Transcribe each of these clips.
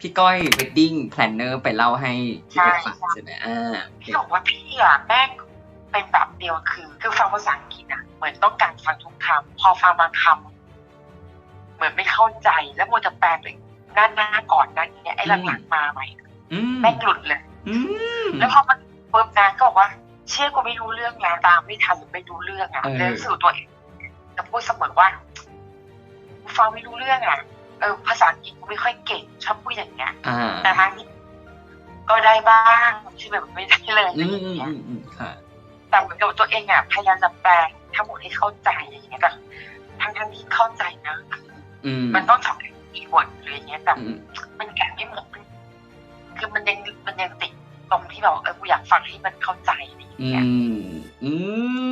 พี่ก้อย wedding planner ไปเล่าให้พี่โอฟังใช่ใช่ไหมอ่าพี่บอกว่าพี่อะแม่งเป็นแบบเดียวคือคือฟังภาษาอังกฤษอะเหมือนต้องการฟังทุกคำพอฟังบางคำเหมือนไม่เข้าใจแล้วมันจะแปลไปด้านหน้าก่อนด้านนี้ไอ้หลังๆมาใหม่อืมแม่งหลุดเลยอืมแล้วพอมันปุ๊บนะก็บอกว่า เชื่อกูไม่รู้เรื่องแล้วตามไม่ทันหรือไม่รู้เรื่องอะเออเลยรู้สึกตัวเองจะพูดเสมอว่ากูฟังไม่รู้เรื่องอะ เออภาษาอังกฤษกูไม่ค่อยเก่งชอบพูดอย่างเงี้ยอ่าแต่ทางนี้ก็ได้บ้างที่แบบไม่ได้เลยอะไรอืมอย่างอืมเงี้ยอืมอืมค่ะแต่เหมือนกับตัวเองอะพยายามจะแปลทั้งหมดให้เข้าใจอย่างเงี้ยแต่ทั้งทั้งๆที่เข้าใจนะอืมมันต้องทำอีกบทหรืออย่างเงี้ยแต่อืมมันแกะไม่หมดมันคือมันยังมันยังติดตรงที่แบบเออกูอยากฟังให้มันเข้าใจอะไรอย่างอืเงี้ยมอื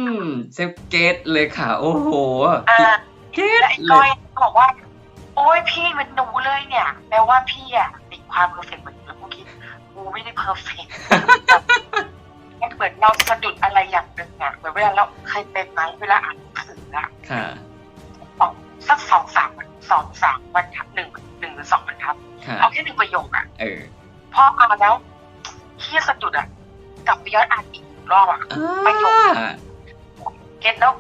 มเซฟเกตเลยค่ะ โอ้โหอ่าเกตแล้วไอ้เลก้อยยบอกว่าโอ้ ยพี่มันหนูเลยเนี่ยแปลว่าพี่อะติดความเพอร์เฟกต์เหมือนกูคิดกูไม่ได้เพอร์เฟกต์มันเหมือนเราสะดุดอะไรอย่างหนึ่งอะเหมือนเวลาเราเคยเป็นไหมเวลาอ่านหนังสืออะค่ะสองสักสองสามวันสองสามวันทับหนึ่งหนึ่งหรือสองวันทับค่ะเอาแค่หนึ่งประโยคอะเออพออ่านแล้วเฮียสะดุดอะกลับไปย้อนอ่านอีกรอบอะประโยคอ่าเก็ตแล้ว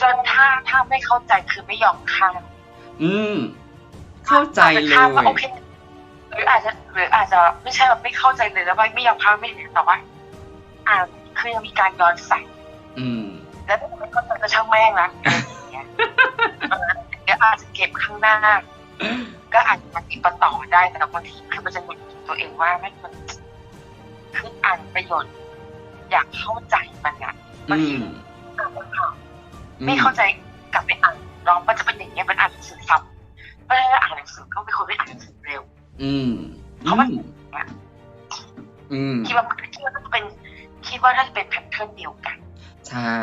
จนถ้าถ้าไม่เข้าใจคือไม่ยอมข้าม อืม เข้าใจเลอาจจะข้ามว่าโอยเคหรืออาจจะหรืออาจจะไม่ใช่แบบไม่เข้าใจเลยแล้วไม่ไม่ยอมข้ามไม่เห็นแต่ว่าอ่านคือยังมีการย้อนใส่อืม แล้วถ้าไม่เข้าใจก็ช่างแม่งนะอย่างเงี้ยเออเดี๋ยวอาจจะเก็บข้างหน้า ก็อาจจะมาติดประต่อได้แต่บางทีคือมันจะหงุดหงิดตัวเองว่าแม่งมันคืออ่านประโยชน์ อยากเข้าใจมันอะบางอืทีมอ่านแล้วค่ะไม่เข้าใจกลับไปอ่านลองมันจะเป็นอย่างเงี้ยมัน อ่านหนังสือซ้ำเพราะฉะนั้นอ่านหนังสือก็เป็นคนไม่อ่านหนังสือเร็ว อืมเพราะมันอืมคิดว่าคิดว่าน่าจะเป็นคิดว่าน่าจะเป็นแพทเทิร์นเดียวกัน ใช่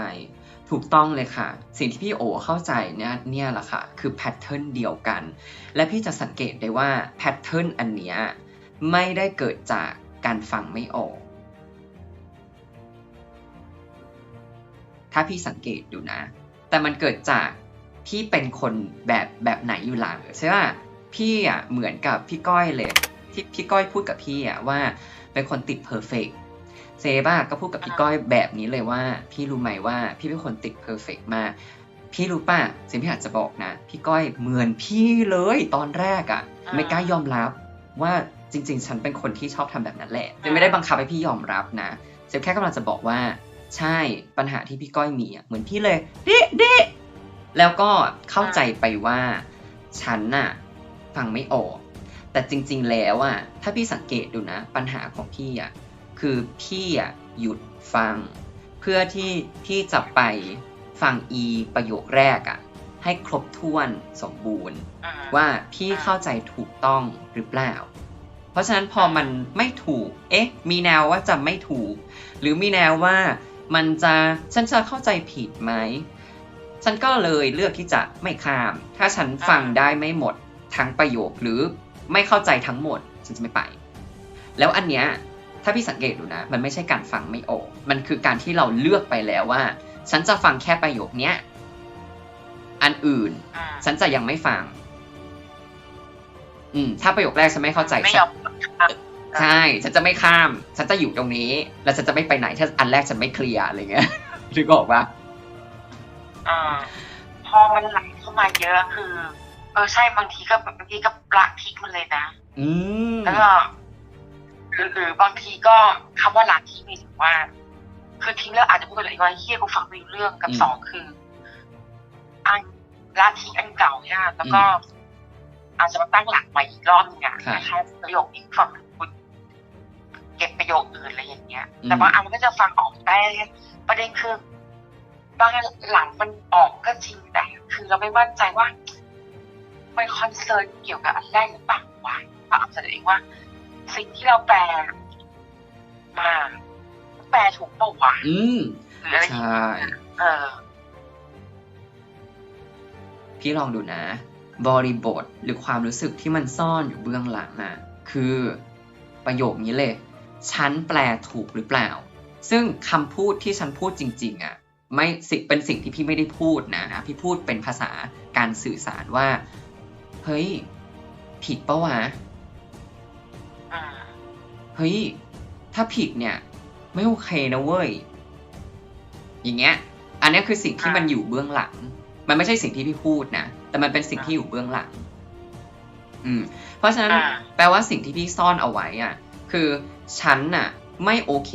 ถูกต้องเลยค่ะ สิ่งที่พี่โอเข้าใจเนี่ยเนี่ยแหละค่ะ คือแพทเทิร์นเดียวกัน และพี่จะสังเกตได้ว่าแพทเทิร์นอันเนี้ยไม่ได้เกิดจากการฟังไม่ออก ถ้าพี่สังเกตดูนะ แต่มันเกิดจาก พี่เป็นคนแบบแบบไหนอยู่หลังใช่ป่ะพี่อะเหมือนกับพี่ก้อยเลยที่พี่ก้อยพูดกับพี่อะว่าเป็นคนติดเพอร์เฟกเซบ้าก็พูดกับพี่ก้อยแบบนี้เลยว่า พี่รู้ไหมว่าพี่เป็นคนติดเพอร์เฟกมากพี่รู้ป่ะสิ่งที่อยากจะบอกนะ พี่ก้อยเหมือนพี่เลยตอนแรกอะ่ะอ่าไม่กล้ายอมรับว่าจริง ๆ ฉันเป็นคนที่ชอบทำแบบนั้นแหละจะไม่ได้บังคับให้พี่ยอมรับนะเซฟแค่กำลังจะบอกว่า ใช่ปัญหาที่พี่ก้อยมีอะเหมือนพี่เลยดิดิ แล้วก็เข้าใจไปว่าฉันน่ะฟังไม่ออก แต่จริง ๆ แล้วอะถ้าพี่สังเกตดูนะ ปัญหาของพี่อะคือพี่อะหยุดฟัง เพื่อที่พี่จะไปฟังอีประโยคแรกอะให้ครบถ้วนสมบูรณ์อืมว่าพี่เข้าใจถูกต้องหรือเปล่า เพราะฉะนั้นพอมันไม่ถูก เอ๊ะ มีแนวว่าจะไม่ถูก หรือมีแนวว่ามันจะฉันจะเข้าใจผิดไหม ฉันก็เลยเลือกที่จะไม่ข้าม ถ้าฉันฟังได้ไม่หมดทั้งประโยคหรือไม่เข้าใจทั้งหมด ฉันจะไม่ไป แล้วอันเนี้ยถ้าพี่สังเกตดูนะ มันไม่ใช่การฟังไม่ออก มันคือการที่เราเลือกไปแล้วว่า ฉันจะฟังแค่ประโยคเนี้ย อันอื่นอืมฉันจะยังไม่ฟัง อืม ถ้าประโยคแรกฉันไม่เข้าใจไม่ฉัยนอมใช่ ฉันจะไม่ข้าม ฉันจะอยู่ตรงนี้ แล้วฉันจะไม่ไปไหน ถ้าอันแรกฉันไม่เคลียร์อะไรเงี้ยนึกออกปะ อ่าพอมันไหลเข้ามาเยอะคือ เออใช่บางทีก็บางทีก็ปลักทิ้งมันเลยนะอืมแล้วก็หรือหรือบางทีก็คำว่าละทิ้งมีถึงว่า คือทิ้งแล้วอาจจะพูดอะไรว่าเฮียกูฟังไม่รู้เรื่องกับสองคืออันละทิ้งอันเก่าเนี่ยแล้วก็ อาจจะมาตั้งหลักใหม่อีกรอบหนึงอะนะคะประโยคนี้ฟังคุณเก็บประโยคอื่นอะไรอย่างเงี้ย แต่บางอันมันก็จะฟังออกได้ประเด็นคือ บางอันหลังมันออกก็จริงแต่คือเราไม่มั่นใจว่ามันคอนเซิร์นเกี่ยวกับอันแรกหรือเปล่าวะว่าอาจจะเองว่า สิ่งที่เราแปลมาแปลถูกเปล่าวะอืมหรืออะไรอย่างใช่เงี้ยเออพี่ลองดูนะ บริบทหรือความรู้สึกที่มันซ่อนอยู่เบื้องหลังน่ะ คือประโยคนี้เลย ฉันแปลถูกหรือเปล่า ซึ่งคำพูดที่ฉันพูดจริง ๆ อะ ไม่สิเป็นสิ่งที่พี่ไม่ได้พูดนะนะพี่พูดเป็นภาษาการสื่อสารว่า เฮ้ย ผิดปะวะเฮ้ย ถ้าผิดเนี่ย ไม่โอเคนะเว้ย อย่างเงี้ย อันเนี้ยคือสิ่งที่มันอยู่เบื้องหลัง มันไม่ใช่สิ่งที่พี่พูดนะ แต่มันเป็นสิ่งที่อยู่เบื้องหลัง อืม เพราะฉะนั้นอ่าแปลว่าสิ่งที่พี่ซ่อนเอาไว้อะ คือฉันน่ะ ไม่โอเค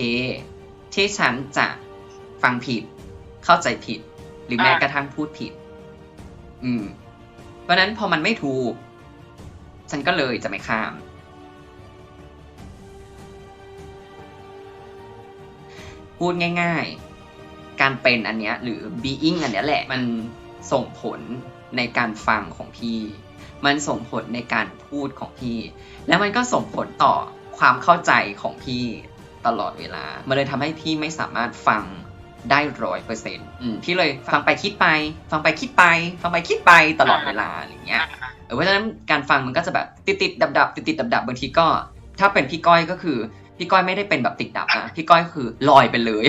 ที่ฉันจะฟังผิด เข้าใจผิด หรือแม้กระทั่งพูดผิด อืม เพราะฉะนั้นพอมันไม่ถูก ฉันก็เลยจะไม่ข้าม พูดง่าย ๆ การเป็นอันเนี้ย หรือ being อันเนี้ยแหละ มันส่งผลในการฟังของพี่ มันส่งผลในการพูดของพี่ แล้วมันก็ส่งผลต่อความเข้าใจของพี่ตลอดเวลา มันเลยทำให้พี่ไม่สามารถฟัง ได้ร้อยเปอร์เซ็นต์พี่เลยฟังไปคิดไป ฟังไปคิดไป ฟังไปคิดไปตลอดเวลาอย่างเงี้ยเออเพราะฉะนั้นการฟังมันก็จะแบบติดติดดับดับติดติดดับดับบางทีก็ ถ้าเป็นพี่ก้อยก็คือพี่ก้อยไม่ได้เป็นแบบติดดับนะพี่ก้อยคือลอยไปเลย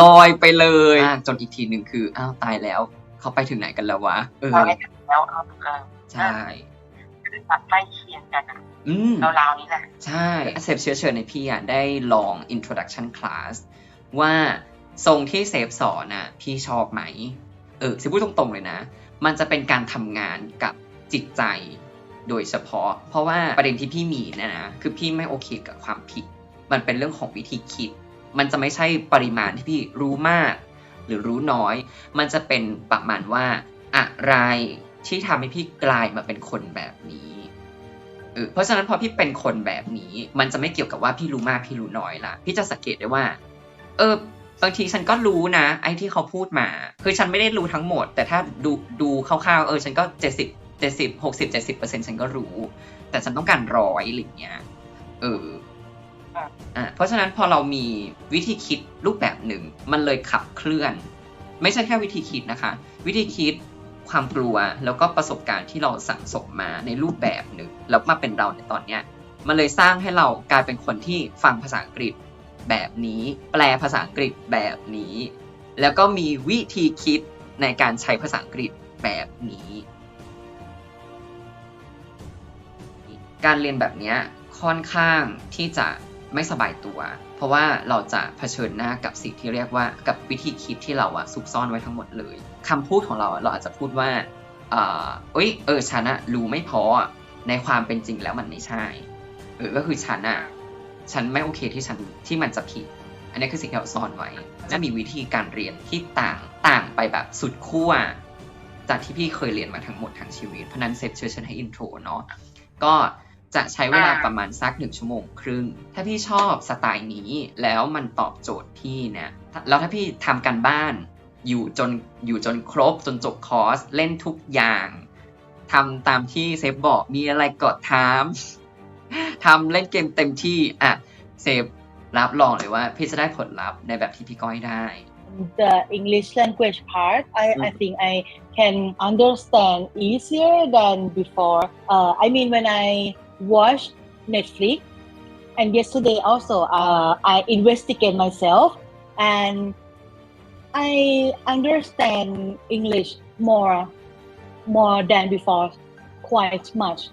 ลอยไปเลยอะจนอีกทีหนึ่งคืออ้าวตายแล้ว เขาไปถึงไหนกันแล้ววะเออเราได้แล้วเอาเออใช่คือตัดใกล้เคียงกันอะอืมราวๆนี้แหละใช่เซฟเชื้อเชิญในพี่อะได้ลอง introduction class ว่า ทรงที่เซฟสอนอะพี่ชอบไหม เออสิพูดตรงๆเลยนะ มันจะเป็นการทำงานกับจิตใจโดยเฉพาะ เพราะว่าประเด็นที่พี่มีนะนะคือพี่ไม่โอเคกับความผิด มันเป็นเรื่องของวิธีคิด มันจะไม่ใช่ปริมาณที่พี่รู้มาก หรือรู้น้อย มันจะเป็นประมาณว่าอะไรที่ทำให้พี่กลายมาเป็นคนแบบนี้เออเพราะฉะนั้นพอพี่เป็นคนแบบนี้ มันจะไม่เกี่ยวกับว่าพี่รู้มากพี่รู้น้อยละพี่จะสังเกตได้ว่า เออ บางทีฉันก็รู้นะ ไอ้ที่เขาพูดมา คือฉันไม่ได้รู้ทั้งหมด แต่ถ้าดูดูคร่าวๆเออฉันก็เจ็ดสิบเจ็ดสิบหกสิบเจ็ดสิบเปอร์เซ็นฉันก็รู้ แต่ฉันต้องการร้อยอะไรอย่างเงี้ยเอออะเพราะฉะนั้นพอเรามีวิธีคิดรูปแบบหนึ่ง มันเลยขับเคลื่อน ไม่ใช่แค่วิธีคิดนะคะ วิธีคิดความกลัวแล้วก็ประสบการณ์ที่เราสั่งสมมาในรูปแบบหนึ่งแล้วมาเป็นเราในตอนเนี้ยมันเลยสร้างให้เรากลายเป็นคนที่ฟังภาษาอังกฤษ แบบนี้ แปลภาษาอังกฤษแบบนี้ แล้วก็มีวิธีคิดในการใช้ภาษาอังกฤษแบบนี้ การเรียนแบบนี้ค่อนข้างที่จะไม่สบายตัว เพราะว่าเราจะเผชิญหน้ากับสิ่งที่เรียกว่ากับวิธีคิดที่เราอะซุกซ่อนไว้ทั้งหมดเลยคำพูดของเราเราอาจจะพูดว่าเออเอ้ยเออฉันอะรู้ไม่พอในความเป็นจริงแล้วมันไม่ใช่เออก็คือฉันอะ ฉันไม่โอเคที่ฉันที่มันจะผิด อันนี้คือสิ่งที่เราซ่อนไว้จะมีวิธีการเรียนที่ต่างต่างไปแบบสุดขั้วจากที่พี่เคยเรียนมาทั้งหมดทั้งชีวิตเพราะนั้นเซฟเชิญฉันให้อินโทรเนาะก็จะใช้เวลาประมาณสักหนึ่งชั่วโมงครึ่ง ถ้าพี่ชอบสไตล์นี้แล้วมันตอบโจทย์พี่เนี่ยแล้วถ้าพี่ทำกันบ้านอยู่จนอยู่จนครบจนจบคอร์สเล่นทุกอย่างทำตามที่เซฟบอกมีอะไรกดถาม ทำเล่นเกมเต็มที่อ่ะเซฟรับรองเลยว่าพี่จะได้ผลลัพธ์ในแบบที่พี่ก้อยได้ the English language part, I, I Mm. think I can understand easier than before. Uh, I mean, when I watch Netflix, and yesterday also, uh, I investigate myself and I understand English more, more than before, quite much.